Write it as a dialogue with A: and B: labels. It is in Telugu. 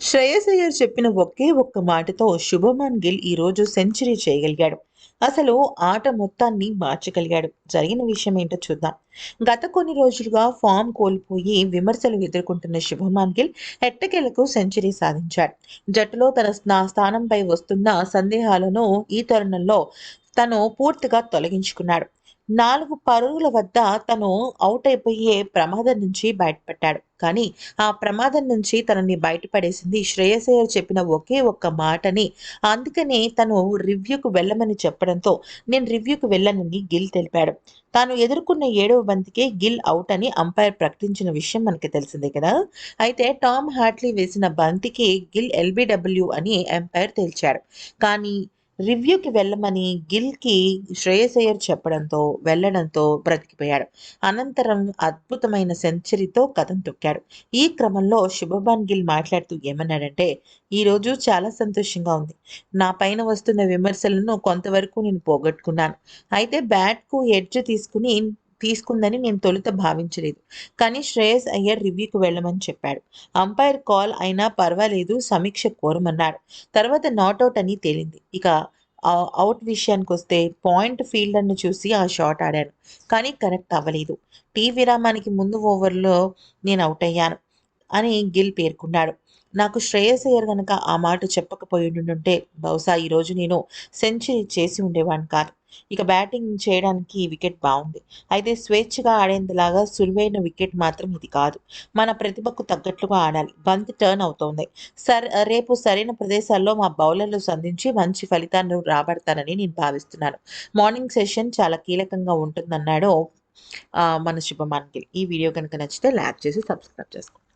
A: శ్రేయస్ అయ్యర్ చెప్పిన ఒకే ఒక్క మాటతో శుభమన్ గిల్ ఈరోజు సెంచరీ చేయగలిగాడు. అసలు ఆట మొత్తాన్ని మార్చగలిగాడు. జరిగిన విషయం ఏంటో చూద్దాం. గత కొన్ని రోజులుగా ఫామ్ కోల్పోయి విమర్శలు ఎదుర్కొంటున్న శుభమాన్ గిల్ ఎట్టకేలకు సెంచరీ సాధించాడు. జట్టులో తన స్నా- స్థానంపై వస్తున్న సందేహాలను ఈ తరుణంలో తను పూర్తిగా తొలగించుకున్నాడు. నాలుగు పరుగుల వద్ద తను అవుట్ అయిపోయే ప్రమాదం నుంచి బయటపడ్డాడు. కానీ ఆ ప్రమాదం నుంచి తనని బయటపడేసింది శ్రేయస్ చెప్పిన ఒకే ఒక్క మాటని. అందుకనే తను రివ్యూకు వెళ్ళమని చెప్పడంతో నేను రివ్యూకు వెళ్ళనని గిల్ తెలిపాడు. తాను ఎదుర్కొన్న ఏడవ బంతికే గిల్ అవుట్ అని అంపైర్ ప్రకటించిన విషయం మనకి తెలిసిందే కదా? అయితే టామ్ హాట్లీ వేసిన బంతికి గిల్ ఎల్బిడబ్ల్యూ అని అంపైర్ తేల్చాడు. కానీ రివ్యూకి వెళ్ళమని గిల్కి శ్రేయస్ అయ్యర్ చెప్పడంతో వెళ్ళడంతో బ్రతికిపోయాడు. అనంతరం అద్భుతమైన సెంచరీతో కథం తొక్కాడు. ఈ క్రమంలో శుభబాన్ గిల్ మాట్లాడుతూ ఏమన్నాడంటే ఈరోజు చాలా సంతోషంగా ఉంది. నా పైన వస్తున్న విమర్శలను కొంతవరకు నేను పోగొట్టుకున్నాను. అయితే బ్యాట్కు ఎడ్జ్ తీసుకుని తీసుకుందని నేను తొలుత భావించలేదు. కానీ శ్రేయస్ అయ్యర్ రివ్యూకి వెళ్ళమని చెప్పాడు. అంపైర్ కాల్ అయినా పర్వాలేదు సమీక్ష కోరమన్నాడు. తర్వాత నాట్అవుట్ అని తేలింది. ఇక అవుట్ విషయానికి వస్తే పాయింట్ ఫీల్డర్ను చూసి ఆ షాట్ ఆడాను. కానీ కనెక్ట్ అవ్వలేదు. టీ విరామానికి ముందు ఓవర్లో నేను అవుట్ అయ్యాను అని గిల్ పేర్కొన్నాడు. నాకు శ్రేయస్ అయ్యర్ కనుక ఆ మాట చెప్పకపోయి ఉండుంటే బహుశా ఈరోజు నేను సెంచరీ చేసి ఉండేవాడిని కాదు. ఇక బ్యాటింగ్ చేయడానికి ఈ వికెట్ బాగుంది అయితే స్వేచ్ఛగా ఆడేందులాగా సులువైన వికెట్ మాత్రం ఇది కాదు. మన ప్రతిభకు తగ్గట్లుగా ఆడాలి. బంతి టర్న్ అవుతోంది. సర్ రేపు సరైన ప్రదేశాల్లో మా బౌలర్లు సంధించి మంచి ఫలితాన్ని రాబడతానని నేను భావిస్తున్నాను. మార్నింగ్ సెషన్ చాలా కీలకంగా ఉంటుందన్నాడు మన శుభమాన్ గిల్ ఈ వీడియో కనుక నచ్చితే లైక్ చేసి సబ్స్క్రైబ్ చేసుకోండి.